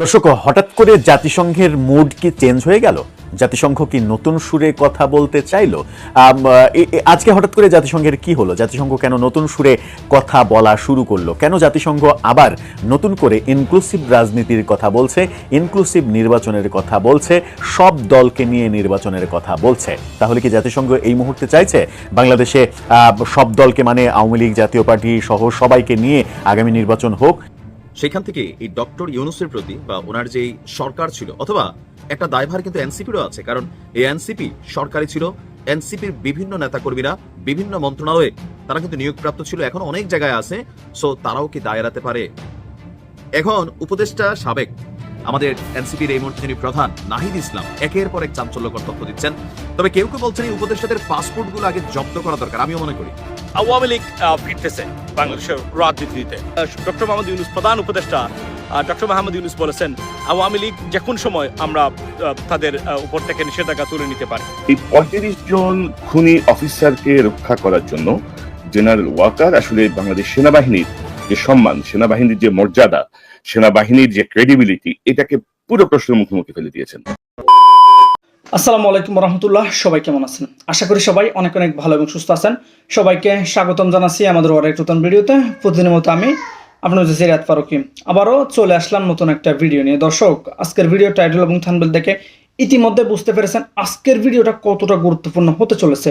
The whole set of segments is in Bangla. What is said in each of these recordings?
দর্শক, হঠাৎ করে জাতিসংঘের মুড কি চেঞ্জ হয়ে গেল? জাতিসংঘ কি নতুন সুরে কথা বলতে চাইলো? আজকে হঠাৎ করে জাতিসংঘের কি হলো? জাতিসংঘ কেন নতুন সুরে কথা বলা শুরু করল? কেন জাতিসংঘ আবার নতুন করে ইনক্লুসিভ রাজনীতির কথা বলছে ইনক্লুসিভ নির্বাচনের কথা বলছে, সব দলকে নিয়ে নির্বাচনের কথা বলছে? তাহলে কি জাতিসংঘ এই মুহূর্তে চাইছে? বাংলাদেশে সব দলকে মানে আওয়ামী লীগ, জাতীয় পার্টি সহ সবাইকে নিয়ে আগামী নির্বাচন হোক? সেখান থেকে এই ডক্টর ইউনুসের প্রতি বা ওনার যেই সরকার ছিল, অথবা একটা দায়ভার কিন্তু এনসিপিরও আছে, কারণ এই এনসিপি সরকারি ছিল, এনসিপির বিভিন্ন নেতাকর্মীরা, বিভিন্ন মন্ত্রণালয়ে তারা কিন্তু নিয়োগপ্রাপ্ত ছিল, এখন অনেক জায়গায় আছে সো তারাও কি দায় এড়াতে পারে? এখন উপদেষ্টা সাবেক আমাদের এনসিপির এই মুহূর্তে যিনি প্রধান নাহিদ ইসলাম একের পর এক চাঞ্চল্যকর তথ্য দিচ্ছেন। তবে কেউ কেউ বলছেন এই উপদেষ্টাদের পাসপোর্টগুলো আগে জব্দ করা দরকার আমিও মনে করি। আওয়ামী লীগ ফিরতেছে বাংলাদেশের রাজনীতিতে। ডক্টর মোহাম্মদ ইউনুস প্রধান উপদেষ্টা ডক্টর মোহাম্মদ ইউনুস বলেছেন আওয়ামী লীগ যে কোন সময় আমরা তাদের উপর থেকে নিষেধাজ্ঞা তুলে নিতে পারি। এই পঁয়ত্রিশ জন খুনি অফিসারকে রক্ষা করার জন্য জেনারেল ওয়াকার আসলে বাংলাদেশ সেনাবাহিনীর যে সম্মান, সেনাবাহিনীর যে মর্যাদা, সেনাবাহিনীর যে ক্রেডিবিলিটি এটাকে পুরো প্রশ্নের মুখোমুখি ফেলে দিয়েছেন। আসসালামু আলাইকুম রহমতুল্লাহ, সবাই কেমন আছেন? আশা করি সবাই অনেক অনেক ভালো এবং সুস্থ আছেন। সবাইকে স্বাগতম জানাচ্ছি আমাদের অনেক নতুন ভিডিওতে। প্রতিদিনের মতো আমি আপনার যে সিরাত ফারুকি, আবারও চলে আসলাম নতুন একটা ভিডিও নিয়ে। দর্শক, আজকের ভিডিও টাইটেল এবং থানবেল দেখে ইতিমধ্যে বুঝতে পেরেছেন আজকের ভিডিওটা কতটা গুরুত্বপূর্ণ হতে চলেছে।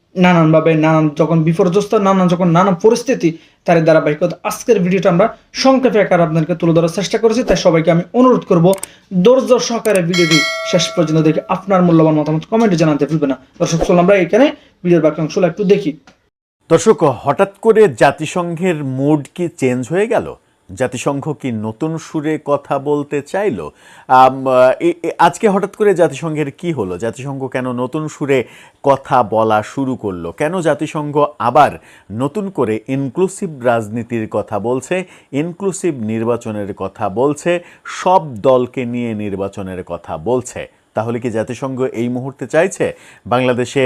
নানানভাবে নানান যখন বিপর্যস্ত, নানান যখন নানান পরিস্থিতি, তার ধারাবাহিকতা। আজকের ভিডিওটা আমরা সংক্ষেপে আকার আপনাদেরকে তুলে ধরার চেষ্টা করেছি, তাই সবাইকে আমি অনুরোধ করব, ধৈর্য সহকারে ভিডিওটি শেষ পর্যন্ত দেখে আপনার মূল্যবান মতামত কমেন্টে জানাতে ভুলবেন না। দর্শক, চলুন আমরা এখানে ভিডিওর বাকি অংশগুলো একটু দেখি। দর্শক, হঠাৎ করে জাতিসংঘের মুড কি চেঞ্জ হয়ে গেল? জাতিসংঘ কি নতুন সুরে কথা বলতে চাইলো? আজকে হঠাৎ করে জাতিসংঘের কি হলো? জাতিসংঘ কেন নতুন সুরে কথা বলা শুরু করল? কেন জাতিসংঘ আবার নতুন করে ইনক্লুসিভ রাজনীতির কথা বলছে ইনক্লুসিভ নির্বাচনের কথা বলছে, সব দলকে নিয়ে নির্বাচনের কথা বলছে? তাহলে কি জাতিসংঘ এই মুহূর্তে চাইছে বাংলাদেশে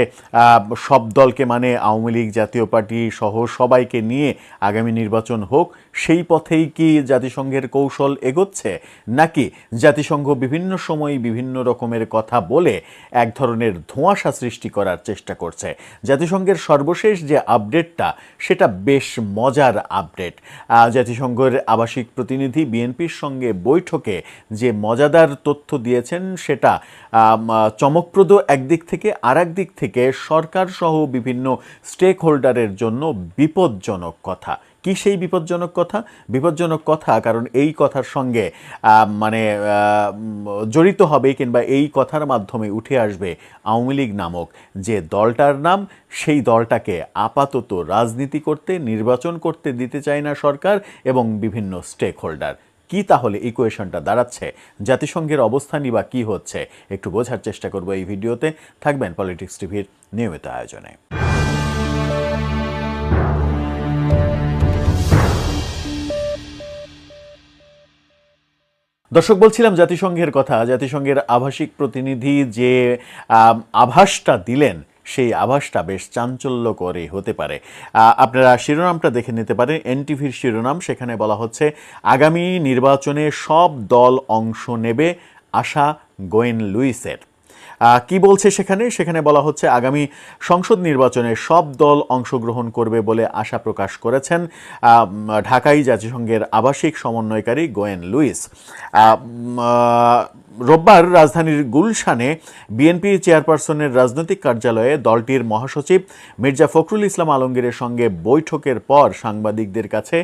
সব দলকে মানে আওয়ামী লীগ, জাতীয় পার্টি সহ সবাইকে নিয়ে আগামী নির্বাচন হোক, সেই পথেই কি জাতিসংঘের কৌশল এগোচ্ছে? নাকি জাতিসংঘ বিভিন্ন সময় বিভিন্ন রকমের কথা বলে এক ধরনের ধোঁয়াশা সৃষ্টি করার চেষ্টা করছে? জাতিসংঘের সর্বশেষ যে আপডেটটা, সেটা বেশ মজার আপডেট। জাতিসংঘের আবাসিক প্রতিনিধি বিএনপির সঙ্গে বৈঠকে যে মজাদার তথ্য দিয়েছেন, সেটা চমকপ্রদ একদিক থেকে আর দিক থেকে সরকার সহ বিভিন্ন স্টেক হোল্ডারের জন্য বিপজ্জনক কথা। কি সেই বিপজ্জনক কথা? বিপজ্জনক কথা, কারণ এই কথার সঙ্গে মানে জড়িত হবে কিংবা এই কথার মাধ্যমে উঠে আসবে আওয়ামী লীগ নামক যে দলটার নাম, সেই দলটাকে আপাতত রাজনীতি করতে, নির্বাচন করতে দিতে চায় না সরকার এবং বিভিন্ন স্টেক হোল্ডার কি তাহলে ইকুয়েশনটা দাঁড়াচ্ছে? জাতিসংঘের অবস্থানই বা কি হচ্ছে? একটু বোঝার চেষ্টা করব এই ভিডিওতে। থাকবেন পলিটিক্স টিভির নিয়মিত আয়োজনে। দর্শক, বলছিলাম জাতিসংঘের কথা। জাতিসংঘের আভাসিক প্রতিনিধি যে আভাসটা দিলেন সেই আভাসটা বেশ চাঞ্চল্য করে হতে পারে। আপনারা শিরোনামটা দেখে নিতে পারেন। এনটিভির শিরোনাম, সেখানে বলা হচ্ছে, আগামী নির্বাচনে সব দল অংশ নেবে আশা গোয়েন লুইসের কি বলছে সেখানে? সেখানে বলা হচ্ছে আগামী সংসদ নির্বাচনে সব দল অংশগ্রহণ করবে বলে আশা প্রকাশ করেছেন ঢাকাই জাতিসংঘের আবাসিক সমন্বয়কারী গোয়েন লুইস। রোববার রাজধানীর গুলশানে বিএনপি চেয়ারপারসনের রাজনৈতিক কার্যালয়ে দলটির মহাসচিব মির্জা ফখরুল ইসলাম আলমগীরের সঙ্গে বৈঠকের পর সাংবাদিকদের কাছে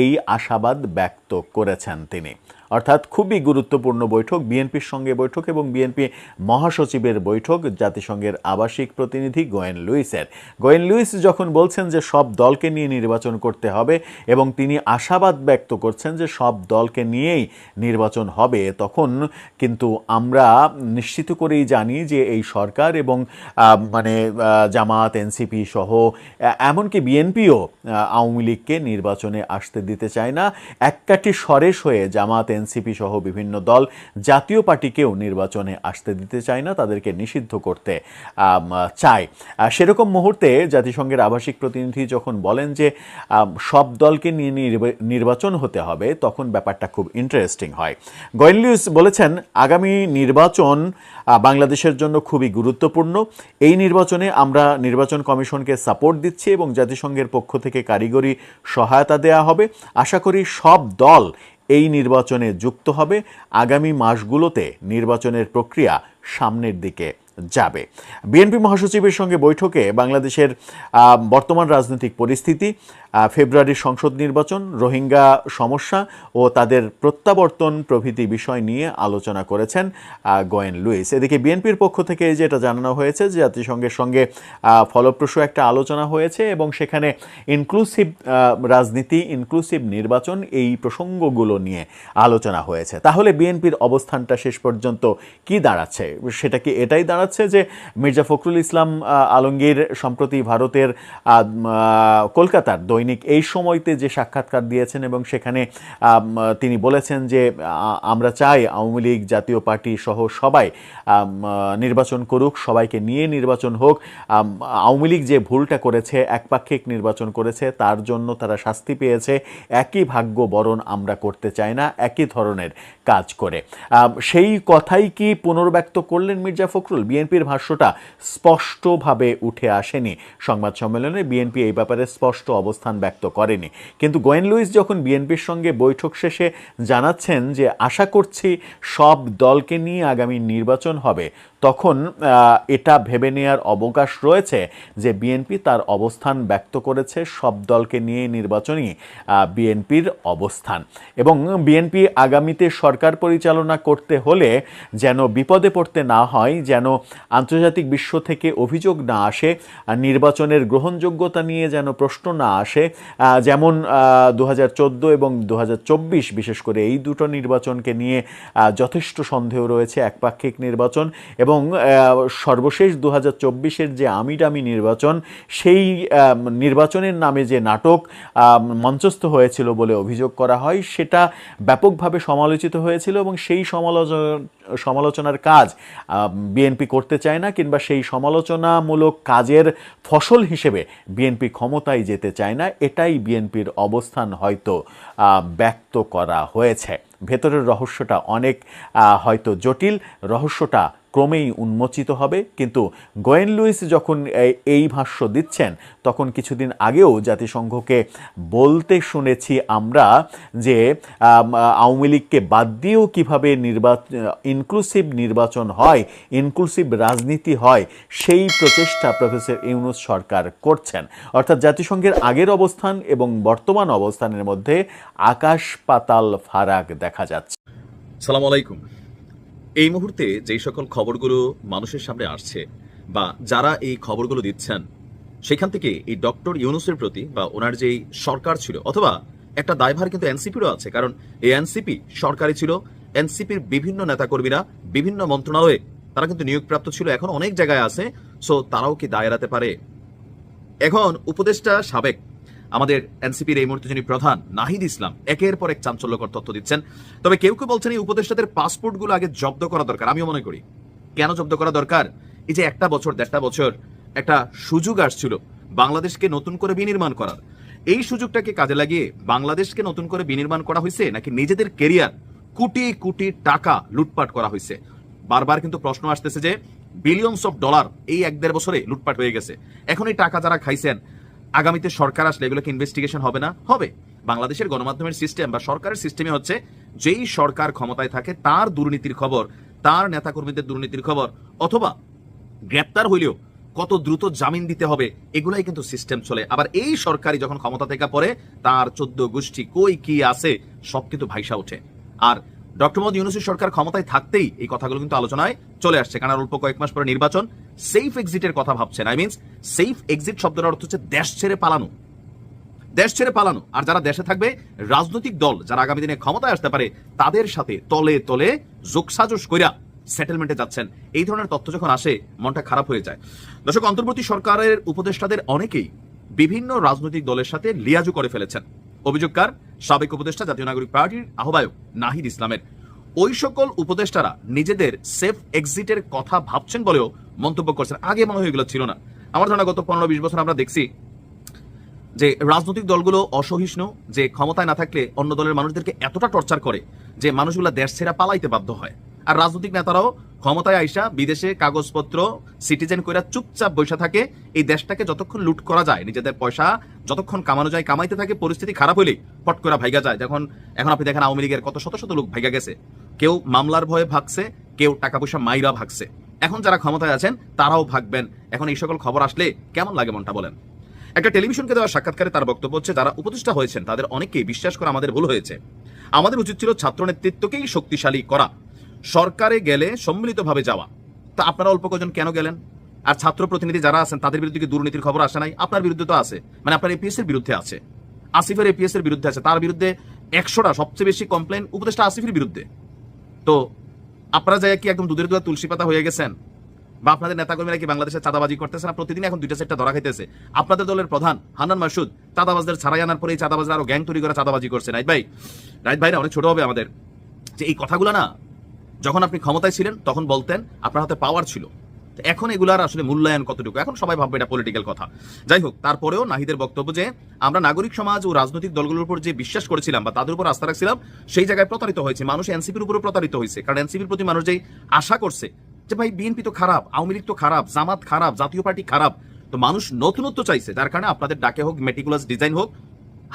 এই আশাবাদ ব্যক্ত করেছেন তিনি। অর্থাৎ খুবই গুরুত্বপূর্ণ বৈঠক, বিএনপির সঙ্গে বৈঠক এবং বিএনপি মহাসচিবের বৈঠক, জাতিসংঘের আবাসিক প্রতিনিধি গোয়েন লুইসের। গোয়েন লুইস যখন বলছেন যে সব দলকে নিয়ে নির্বাচন করতে হবে এবং তিনি আশাবাদ ব্যক্ত করছেন যে সব দলকে নিয়েই নির্বাচন হবে, তখন কিন্তু আমরা নিশ্চিত করেই জানি যে এই সরকার এবং মানে জামাত, এনসিপি সহ এমনকি বিএনপিও আওয়ামী লীগকে নির্বাচনে আসতে দিতে চায় না। এককাটি সরেশ হয়ে জামাত এনসিপি সহ বিভিন্ন দল জাতীয় পার্টিকেও নির্বাচনে আসতে দিতে চায় না, তাদেরকে নিষিদ্ধ করতে চায়। সেরকম মুহূর্তে জাতিসংঘের আবাসিক প্রতিনিধি যখন বলেন যে সব দলকে নিয়ে নির্বা- নির্বাচন হতে হবে, তখন ব্যাপারটা খুব ইন্টারেস্টিং হয়। গোয়েন লিউস বলেছেন, আগামী নির্বাচন বাংলাদেশের জন্য খুবই গুরুত্বপূর্ণ। এই নির্বাচনে আমরা নির্বাচন কমিশনকে সাপোর্ট দিচ্ছি এবং জাতিসংঘের পক্ষ থেকে কারিগরি সহায়তা দেয়া হবে। আশা করি সব দল এই নির্বাচনে যুক্ত হবে। আগামী মাসগুলোতে নির্বাচনের প্রক্রিয়া সামনের দিকে যাবে। বিএনপি মহাসচিবের সঙ্গে বৈঠকে বাংলাদেশের বর্তমান রাজনৈতিক পরিস্থিতি ফেব্রুয়ারির সংসদ নির্বাচন, রোহিঙ্গা সমস্যা ও তাদের প্রত্যাবর্তন প্রভৃতি বিষয় নিয়ে আলোচনা করেছেন গোয়েন লুইস। এদিকে বিএনপির পক্ষ থেকে যেটা জানানো হয়েছে যে জাতিসংঘের সঙ্গে ফলপ্রসূ একটা আলোচনা হয়েছে এবং সেখানে ইনক্লুসিভ রাজনীতি ইনক্লুসিভ নির্বাচন এই প্রসঙ্গগুলো নিয়ে আলোচনা হয়েছে। তাহলে বিএনপির অবস্থানটা শেষ পর্যন্ত কি দাঁড়াচ্ছে? সেটা কি এটাই দাঁড়াচ্ছে যে মির্জা ফখরুল ইসলাম আলমগীর সম্প্রতি ভারতের কলকাতার দৈনিক এই সময়তে যে সাক্ষাৎকার দিয়েছেন এবং সেখানে তিনি বলেছেন যে আমরা চাই আওয়ামী লীগ, জাতীয় পার্টি সহ সবাই নির্বাচন করুক, সবাইকে নিয়ে নির্বাচন হোক। আওয়ামী লীগ যে ভুলটা করেছে, একপাক্ষিক নির্বাচন করেছে, তার জন্য তারা শাস্তি পেয়েছে। একই ভাগ্য বরণ আমরা করতে চাই না, একই ধরনের কাজ করে। সেই কথাই কি পুনর্ব্যক্ত করলেন মির্জা ফখরুল? বিএনপির ভাষ্যটা স্পষ্টভাবে উঠে আসেনি সংবাদ সম্মেলনে। বিএনপি এই ব্যাপারে স্পষ্ট অবস্থান ব্যক্ত করেনি। কিন্তু গোয়েন লুইস যখন বিএনপির সঙ্গে বৈঠক শেষে জানাচ্ছেন যে আশা করছি সব দলকে নিয়ে আগামী নির্বাচন হবে তখন এটা ভেবে নেওয়ার অবকাশ রয়েছে যে বিএনপি তার অবস্থান ব্যক্ত করেছে সব দলকে নিয়ে নির্বাচনই বিএনপির অবস্থান। এবং বিএনপি আগামীতে সরকার পরিচালনা করতে হলে যেন বিপদে পড়তে না হয়, যেন আন্তর্জাতিক বিশ্ব থেকে অভিযোগ না আসে নির্বাচনের গ্রহণযোগ্যতা নিয়ে যেন প্রশ্ন না আসে যেমন দু হাজার চোদ্দ এবং দু বিশেষ করে এই দুটো নির্বাচনকে নিয়ে যথেষ্ট সন্দেহ রয়েছে, একপাক্ষিক নির্বাচন এবং সর্বশেষ দু হাজার যে আমিডামি নির্বাচন, সেই নির্বাচনের নামে যে নাটক মঞ্চস্থ হয়েছিল বলে অভিযোগ করা হয়, সেটা ব্যাপকভাবে সমালোচিত হয়েছিল এবং সেই সমালোচনা সমালোচনার কাজ বিএনপি করতে চায় না কিংবা সেই সমালোচনামূলক কাজের ফসল হিসেবে বিএনপি ক্ষমতায় যেতে চায় না, এটাই বিএনপির অবস্থান হয়তো ব্যক্ত করা হয়েছে। ভেতরের রহস্যটা অনেক হয়তো জটিল, রহস্যটা ক্রমেই উন্মোচিত হবে। কিন্তু গোয়েন লুইস যখন এই- ভাষ্য দিচ্ছেন, তখন কিছুদিন আগেও জাতিসংঘকে বলতে শুনেছি আমরা যে আওয়ামী লীগকে বাদ দিয়েও কীভাবে নির্বাচন ইনক্লুসিভ নির্বাচন হয় ইনক্লুসিভ রাজনীতি হয়, সেই প্রচেষ্টা প্রফেসর ইউনুস সরকার করছেন। অর্থাৎ জাতিসংঘের আগের অবস্থান এবং বর্তমান অবস্থানের মধ্যে আকাশ পাতাল ফারাক দেখা যাচ্ছে। সালাম আলাইকুম। এই মুহূর্তে যেই সকল খবরগুলো মানুষের সামনে আসছে বা যারা এই খবরগুলো দিচ্ছেন, সেখান থেকে এই ডক্টর ইউনুসের প্রতি বা ওনার যেই সরকার ছিল অথবা একটা দায়ভার কিন্তু এনসিপিরও আছে, কারণ এই এনসিপি সরকারি ছিল, এনসিপির বিভিন্ন নেতাকর্মীরা, বিভিন্ন মন্ত্রণালয়ে তারা কিন্তু নিয়োগপ্রাপ্ত ছিল, এখন অনেক জায়গায় আছে সো তারাও কি দায় এড়াতে পারে? এখন উপদেষ্টা সাবেক আমাদের এনসিপির এই মুহূর্তে যিনি প্রধান, নাহিদ ইসলাম, একের পর এক চাঞ্চল্যকর তথ্য দিচ্ছেন। তবে কেউ কেউ বলছেন এই উপদেষ্টাদের পাসপোর্টগুলো আগে জব্দ করা দরকার। আমিও মনে করি। কেন জব্দ করা দরকার? এই যে একটা বছর, দেড়টা বছর একটা সুযোগ আসছিল বাংলাদেশকে নতুন করে বিনির্মাণ করার। এই সুযোগটাকে কাজে লাগিয়ে বাংলাদেশকে নতুন করে বিনির্মাণ করা হয়েছে নাকি নিজেদের কেরিয়ার কোটি কোটি টাকা লুটপাট করা হয়েছে? বারবার কিন্তু প্রশ্ন আসতেছে যে বিলিয়নস অফ ডলার এই এক দেড় বছরে লুটপাট হয়ে গেছে। এখন এই টাকা যারা খাইছেন আগামীতে সরকার আসলে এগুলোকে ইনভেস্টিগেশন হবে না? হবে। বাংলাদেশের গণমাধ্যমের সিস্টেম বা সরকারের সিস্টেমে হচ্ছে, যেই সরকার ক্ষমতায় থাকে, তার দুর্নীতির খবর, তার নেতাকর্মীদের দুর্নীতির খবর, অথবা গ্রেপ্তার হইলেও কত দ্রুত জামিন দিতে হবে, এগুলাই কিন্তু সিস্টেম চলে। আবার এই সরকারি যখন ক্ষমতা থেকে পড়ে, তার চোদ্দ গোষ্ঠী কই কি আছে, সব কিন্তু ভাইসা ওঠে। আর ডক্টর মোহাম্মদ ইউনুসের সরকার ক্ষমতায় থাকতেই এই কথাগুলো কিন্তু আলোচনায় চলে আসছে। কারণ অল্প কয়েক মাস পরে নির্বাচন সেফ এক্সিটের কথা ভাবছেন। আই মিনস সেফ এক্সিট শব্দের অর্থ হচ্ছে দেশ ছেড়ে পালানো। দেশ ছেড়ে পালানো। আর যারা দেশে থাকবে, রাজনৈতিক দল যারা আগামী দিনে ক্ষমতায় আসতে পারে, তাদের সাথে তলে তলে যোগসাজস কইরা সেটেলমেন্টে যাচ্ছেন। এই ধরনের তথ্য যখন আসে, মনটা খারাপ হয়ে যায়। দর্শক, অন্তর্বর্তী সরকারের উপদেষ্টাদের অনেকেই বিভিন্ন রাজনৈতিক দলের সাথে লিয়াজু করে ফেলেছেন। অভিযোগকার সাবেক উপদেষ্টা, জাতীয় নাগরিক পার্টির আহ্বায়ক নাহিদ ইসলামের। ওই সকল উপদেষ্টারা নিজেদের সেফ এক্সিটের কথা ভাবছেন বলেও মন্তব্য করছেন। আগে মনে হয় এগুলো ছিল না। আমার ধারণা গত পনেরো বিশ বছর আমরা দেখছি যে রাজনৈতিক দলগুলো অসহিষ্ণু, যে ক্ষমতায় না থাকলে অন্য দলের মানুষদেরকে এতটা টর্চার করে যে মানুষগুলো দেশ ছেড়া পালাইতে বাধ্য হয়। আর রাজনৈতিক নেতারাও ক্ষমতায় আইসা বিদেশে কাগজপত্র সিটিজেন কইরা চুপচাপ বসে থাকে, এই দেশটাকে যতক্ষণ লুট করা যায়, নিজেদের পয়সা যতক্ষণ কামানো যায়, কামাইতে থাকে, পরিস্থিতি খারাপ হইলে পট করে ভাইগা যায়। যখন এখন আপনি দেখেন আওয়ামী লীগের কত শত শত লোক ভাইগা গেছে। কেউ মামলার ভয়ে ভাগছে, কেউ টাকা পয়সা মাইরা ভাগছে। এখন যারা ক্ষমতায় আছেন, তারাও ভাগবেন। এখন এই সকল খবর আসলে কেমন লাগে মনটা বলেন? একটা টেলিভিশনকে দেওয়া সাক্ষাৎকারে তার বক্তব্য হচ্ছে, যারা উপদেষ্টা হয়েছেন, তাদের অনেকেই বিশ্বাস করা আমাদের ভুল হয়েছে। আমাদের উচিত ছিল ছাত্র নেতৃত্বকেই শক্তিশালী করা। সরকারে গেলে সম্মিলিতভাবে যাওয়া। তা আপনারা অল্প কজন কেন গেলেন? আর ছাত্র প্রতিনিধি যারা আছেন, তাদের বিরুদ্ধে কি দুর্নীতির খবর আসে নাই? আপনার বিরুদ্ধে তো আছে। মানে আপনার এপিএস এর বিরুদ্ধে আছে। আসিফের এপিএস এর বিরুদ্ধে আছে। তার বিরুদ্ধে একশোটা সবচেয়ে বেশি কমপ্লেন উপদেষ্টা আসিফের বিরুদ্ধে। তো আপনারা যাই কি একদম দুধের দুধ তুলসী পাতা হয়ে গেছেন? বা আপনাদের নেতাকর্মীরা কি বাংলাদেশে চাঁদাবাজি করতেছে না? প্রতিদিন এখন দুইটা সেটটা ধরা খাইতেছে। আপনাদের দলের প্রধান হানান মাসুদ চাঁদাবাজদের ছাড়াই আনার পরে এই চাঁদাবাজরা আরও গ্যাং তৈরি করে চাঁদাবাজি করছে। রাইট ভাই রাইট ভাই না অনেক ছোট হবে আমাদের। যে এই কথাগুলো না যখন আপনি ক্ষমতায় ছিলেন, তখন বলতেন আপনার হাতে পাওয়ার ছিল। এখন এগুলার আসলে মূল্যায়ন কতটুকু? এখন সবাই ভাববে এটা পলিটিক্যাল কথা। যাই হোক, তারপরেও নাহিদের বক্তব্য যে, আমরা নাগরিক সমাজ ও রাজনৈতিক দলগুলোর উপর যে বিশ্বাস করেছিলাম বা তাদের উপর আস্থা রাখছিলাম, সেই জায়গায় প্রতারিত হয়েছে। মানুষ এনসিপির উপরে প্রতারিত হয়েছে। কারণ এনসিপির প্রতি মানুষ যেই আশা করছে যে, ভাই, বিএনপি তো খারাপ, আওয়ামী লীগ তো খারাপ, জামাত খারাপ, জাতীয় পার্টি খারাপ। তো মানুষ নতুনত্ব চাইছে। যার কারণে আপনাদের ডাকে হোক মেটিকুলাস ডিজাইন হোক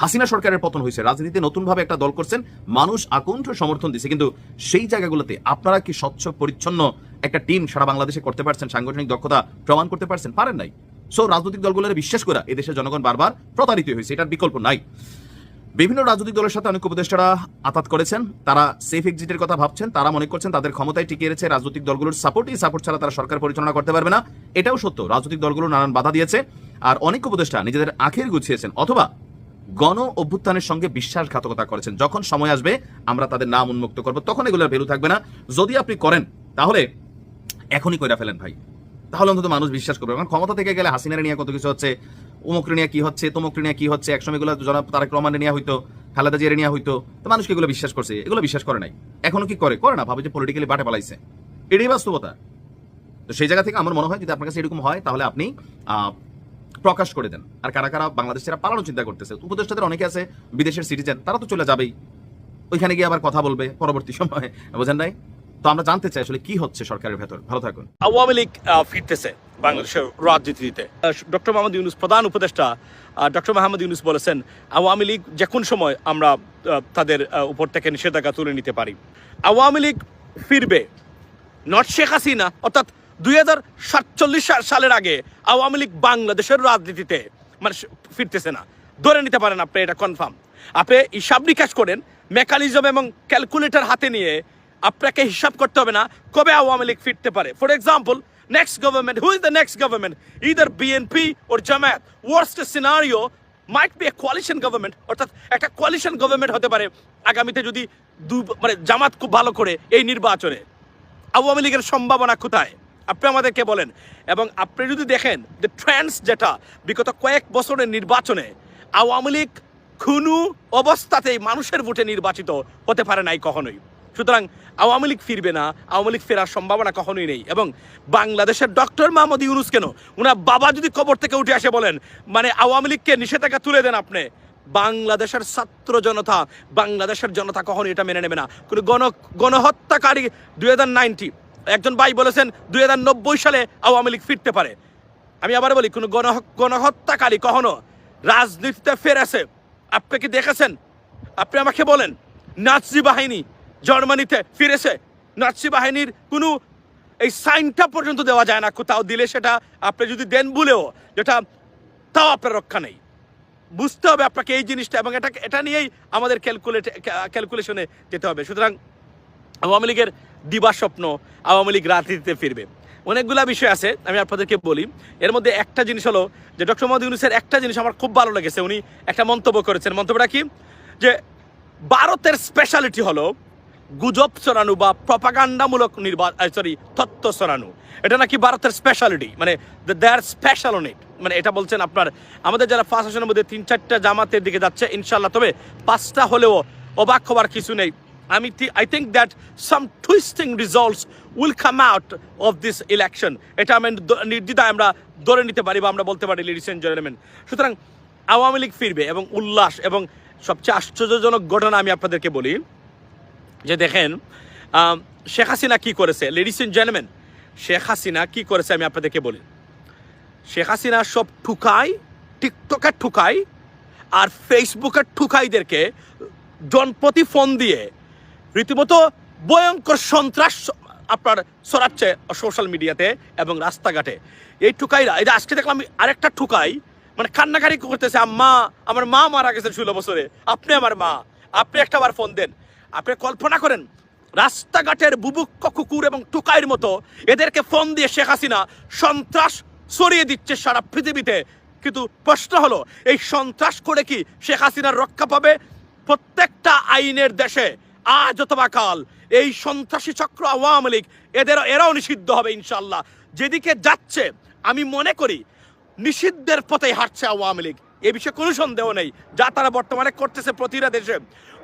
হাসিনা সরকারের পতন হয়েছে। রাজনীতিতে নতুনভাবে একটা দল করছেন। মানুষ আকণ্ঠ সমর্থন দিচ্ছে কিন্তু সেই জায়গাগুলোতে আপনারা কি স্বচ্ছ, পরিচ্ছন্ন একটা টিম সারা বাংলাদেশে করতে পারছেন? সাংগঠনিক দক্ষতা প্রমাণ করতে পারছেন? পারেন নাই। সো রাজনৈতিক দলগুলোর বিশ্বাস করা এদেশের জনগণ বারবার প্রতারিত হয়েছে। এটার বিকল্প নাই। বিভিন্ন রাজনৈতিক দলের সাথে অনেক উপদেষ্টারা আতাত করেছেন। তারা সেফ এক্সিটের কথা ভাবছেন। তারা মনে করছেন তাদের ক্ষমতায় টিকিয়ে রেখেছে রাজনৈতিক দলগুলোর সাপোর্ট এই সাপোর্ট ছাড়া তারা সরকার পরিচালনা করতে পারবে না। এটাও সত্য। রাজনৈতিক দলগুলো নানান বাধা দিয়েছে। আর অনেক উপদেষ্টা নিজেদের আখের গুছিয়েছেন। অথবা গণ অভ্যুত্থানের সঙ্গে বিশ্বাসঘাতকতা করেছেন। যখন সময় আসবে, আমরা তাদের নাম উন্মুক্ত করব। তখন এগুলোর ভ্যালু থাকবে না। যদি আপনি করেন, তাহলে এখনই কইরা ফেলেন ভাই। তাহলে অন্তত মানুষ বিশ্বাস করবে। কারণ ক্ষমতা থেকে গেলে হাসিনারে নিয়ে কত কিছু হচ্ছে উমুক নিয়ে কি হচ্ছে তমুক নিয়ে কি হচ্ছে, একসময় এগুলো জনাব তারেক রহমানের নিয়ে হইতো, খালেদা জিয়ারে নিয়ে হইতো, তো মানুষকে এগুলো বিশ্বাস করছে। এগুলো বিশ্বাস করে নাই। এখনও কি করে? করে না, ভাবে যে পলিটিক্যালি বাটে পালাইছে। এটাই বাস্তবতা। তো সেই জায়গা থেকে আমার মনে হয় যদি আপনার কাছে এরকম হয়, তাহলে আপনি প্রকাশ করে দেন। আর কারা কারা বাংলাদেশের পালানোর চিন্তা করতেছে, উপদেষ্টাদের অনেকে আছে, বিদেশের সিটিজেন তারা তো চলে যাবেই। ওইখানে গিয়ে আবার কথা বলবে পরবর্তী সময়ে, বোঝেন নাই? তো আমরা জানতে চাই আসলে কি হচ্ছে সরকারের ভেতর। ভালো থাকুন। আওয়ামী লীগ ফিরতেছে বাংলাদেশের রাজনীতিতে। ডক্টর মোহাম্মদ ইউনুস, প্রধান উপদেষ্টা ডক্টর মোহাম্মদ ইউনুস বলেছেন, আওয়ামী লীগ যে কোন সময় আমরা তাদের উপর থেকে নিষেধাজ্ঞা তুলে নিতে পারি। আওয়ামী লীগ ফিরবে, নট শেখ হাসিনা, অর্থাৎ দুই হাজার সাতচল্লিশ সালের আগে আওয়ামী লীগ বাংলাদেশের রাজনীতিতে মানে ফিরতেছে না। ধরে নিতে পারেন আপনি, এটা কনফার্ম আপনি হিসাব নিকাশ করেন মেকানিজম এবং ক্যালকুলেটর হাতে নিয়ে আপনাকে হিসাব করতে হবে না কবে আওয়ামী লীগ ফিরতে পারে। For example next government who is the next government either BNP or Jamaat worst scenario might be a coalition government অর্থাৎ একটা কোয়ালিশন গভর্নমেন্ট হতে পারে আগামীতে যদি দু মানে জামাত খুব ভালো করে এই নির্বাচনে। আওয়ামী লীগের সম্ভাবনা কোথায়? আপনি আমাদেরকে বলেন, এবং আপনি যদি দেখেন যে ট্রেন্ডস যেটা বিগত কয়েক বছরের নির্বাচনে আওয়ামী লীগ কোনো অবস্থাতেই মানুষের ভোটে নির্বাচিত হতে পারে নাই কখনোই। সুতরাং আওয়ামী লীগ ফিরবে না, আওয়ামী লীগ ফেরার সম্ভাবনা কখনোই নেই। এবং বাংলাদেশের ডক্টর মাহমুদ ইউনুস কেন? ওনার বাবা যদি কবর থেকে উঠে আসে বলেন মানে আওয়ামী লীগকে নিষেধাজ্ঞা তুলে দেন আপনি। বাংলাদেশের ছাত্র জনতা, বাংলাদেশের জনতা কখনো এটা মেনে নেবে না। কোনো গণ, গণহত্যাকারী দুই হাজার নাইনটি একজন ভাই বলেছেন দুই হাজার নব্বই সালে আওয়ামী লীগ ফিরতে পারে। আমি আবার বলি, কোনো গণ গণহত্যাকারী কখনো রাজনীতিতে ফেরেছে আপনি কি দেখেছেন? আপনি আমাকে বলেন, নাৎসি বাহিনী জার্মানিতে ফিরেছে? নাৎসি বাহিনীর কোনো এই সাইনটা পর্যন্ত দেওয়া যায় না, কোথাও দিলে সেটা আপনি যদি দেন বলেও যেটা তাও আপনার রক্ষা নেই। বুঝতে হবে আপনাকে এই জিনিসটা এবং এটা এটা নিয়েই আমাদের ক্যালকুলেট ক্যালকুলেশনে যেতে হবে। সুতরাং আওয়ামী লীগের দিবা স্বপ্ন আওয়ামী লীগ রাজনীতিতে ফিরবে। অনেকগুলা বিষয় আছে, আমি আপনাদেরকে বলি। এর মধ্যে একটা জিনিস হলো যে ডক্টর মোহাম্মদ ইউনুসের একটা জিনিস আমার খুব ভালো লেগেছে, উনি একটা মন্তব্য করেছেন। মন্তব্যটা কি? যে ভারতের স্পেশালিটি হলো গুজব ছড়ানো বা প্রপাগান্ডামূলক নির্বাচন সরি তত্ত্ব ছড়ানো। এটা নাকি ভারতের স্পেশালিটি মানে দে আর স্পেশাল অন ইট মানে এটা বলছেন আপনার, আমাদের যারা ফার্স্ট আসনের মধ্যে তিন চারটা জামাতের দিকে যাচ্ছে ইনশাল্লাহ তবে পাঁচটা হলেও অবাক হবার কিছু নেই। আমি I think that some twisting results will come out of this election এটা আমি নির্দ্বিধায় আমরা ধরে নিতে পারি বা আমরা বলতে পারি লেডিস এন্ড সুতরাং আওয়ামী লীগ ফিরবে এবং উল্লাস এবং সবচেয়ে আশ্চর্যজনক ঘটনা আমি আপনাদেরকে বলি, যে দেখেন শেখ হাসিনা কি করেছে? Ladies and gentleman Sheikh Hasina কি করেছে আমি আপনাদেরকে বলি। শেখ হাসিনা সব ঠুকাই টিকটকের ঠুকাই আর ফেসবুকের ঠুকাইদেরকে জনপ্রতি ফোন দিয়ে রীতিমতো ভয়ঙ্কর সন্ত্রাস আপনার ছড়াচ্ছে সোশ্যাল মিডিয়াতে এবং রাস্তাঘাটে। এই ঠুকাইরা এটা আজকে দেখলাম আমি আরেকটা ঠুকাই মানে কান্নাকারি করতেছে, আম্মা, আমার মা মারা গেছে ষোলো বছরে, আপনি আমার মা, আপনি একটা বার ফোন দেন। আপনি কল্পনা করেন, রাস্তাঘাটের বুবুক্ষ কুকুর এবং টুকাইয়ের মতো এদেরকে ফোন দিয়ে শেখ হাসিনা সন্ত্রাস ছড়িয়ে দিচ্ছে সারা পৃথিবীতে। কিন্তু প্রশ্ন হলো, এই সন্ত্রাস করে কি শেখ হাসিনার রক্ষা পাবে? প্রত্যেকটা আইনের দেশে আজ অথবা কাল এই সন্ত্রাসী চক্র আওয়ামী লীগ এদের, এরাও নিষিদ্ধ হবে ইনশাল্লাহ যেদিকে যাচ্ছে, আমি মনে করি নিষিদ্ধের পথে হাঁটছে আওয়ামী লীগ। এ বিষয়ে কোনো সন্দেহ নেই। যা তারা বর্তমানে করতেছে প্রতিটা দেশে।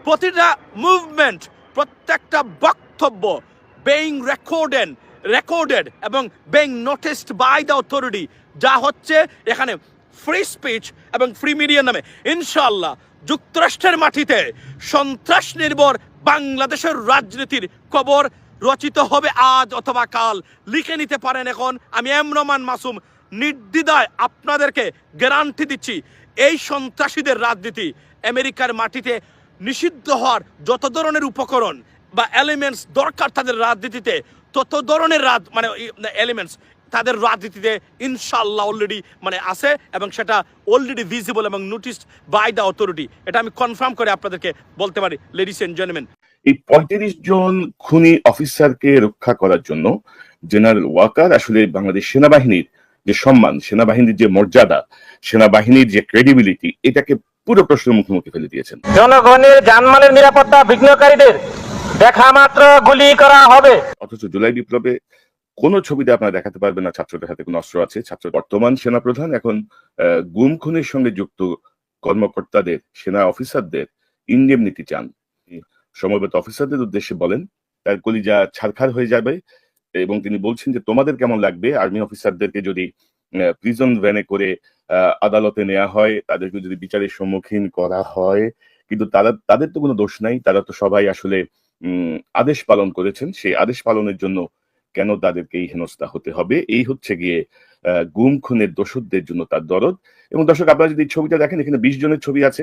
প্রতিটা মুভমেন্ট প্রত্যেকটা বক্তব্য বেইং রেকর্ডেন রেকর্ডেড এবং being noticed by the authority যা হচ্ছে এখানে ফ্রি স্পিচ এবং ফ্রি মিডিয়া নামে। ইনশাল্লাহ যুক্তরাষ্ট্রের মাটিতে সন্ত্রাস নির্ভর বাংলাদেশের রাজনীতির কবর রচিত হবে আজ অথবা কাল। লিখে নিতে পারেন এখন। আমি এম রহমান মাসুম। নির্দ্বিধায় আপনাদেরকে গ্যারান্টি দিচ্ছি, এই সন্ত্রাসীদের রাজনীতি আমেরিকার মাটিতে নিষিদ্ধ হওয়ার যত ধরনের উপকরণ বা এলিমেন্টস দরকার তাদের রাজনীতিতে, তত ধরনের রাজ মানে এলিমেন্টস তাদের রাজনীতিতে ইনশাল্লাহ অলরেডি মানে আছে এবং সেটা অলরেডি ভিজিবল এবং নোটিসড বাই দ্য অথরিটি এটা আমি কনফার্ম করে আপনাদেরকে বলতে পারি লেডিস এন্ড জেন্টলম্যান এই পঁয়ত্রিশ জন খুনি অফিসারকে রক্ষা করার জন্য জেনারেল ওয়াকার আসলে বাংলাদেশ সেনাবাহিনীর যে সম্মান সেনাবাহিনীর যে মর্যাদা সেনাবাহিনীর যে ক্রেডিবিলিটি এটাকে পুরো প্রশ্নের মুখোমুখি ফেলে দিয়েছেন। জনগণের জানমালের নিরাপত্তা বিঘ্নকারীদের দেখা মাত্র গুলি করা হবে। অথচ জুলাই বিপ্লবে কোন ছবিতে আপনারা দেখাতে পারবেন না ছাত্রদের হাতে কোনো অস্ত্র আছে। ছাত্র বর্তমান সেনাপ্রধান এখন আহ, গুম খুনের সঙ্গে যুক্ত কর্মকর্তাদের সেনা অফিসারদের ইন্ডেমনিটি চান। সমবেত অফিসারদের উদ্দেশ্যে বলেন তার কলিজা ছারখার হয়ে যাবে এবং তিনি বলছেন যে তোমাদের কেমন লাগবে? আর্মি অফিসারদেরকে যদি প্রিজন ভ্যানে করে আদালতে নেওয়া হয় তাদেরকে যদি বিচারের সম্মুখীন করা হয় কিন্তু তারা তাদের তো কোনো দোষ নাই। তারা তো সবাই আসলে আদেশ পালন করেছেন। সেই আদেশ পালনের জন্য কেন তাদেরকে এই হেনস্থা হতে হবে? এই হচ্ছে গিয়ে গুম, খুনের দোষদের জন্য তার দরদ। এবং দর্শক, আপনারা যদি ছবিটা দেখেন, এখানে বিশ জনের ছবি আছে।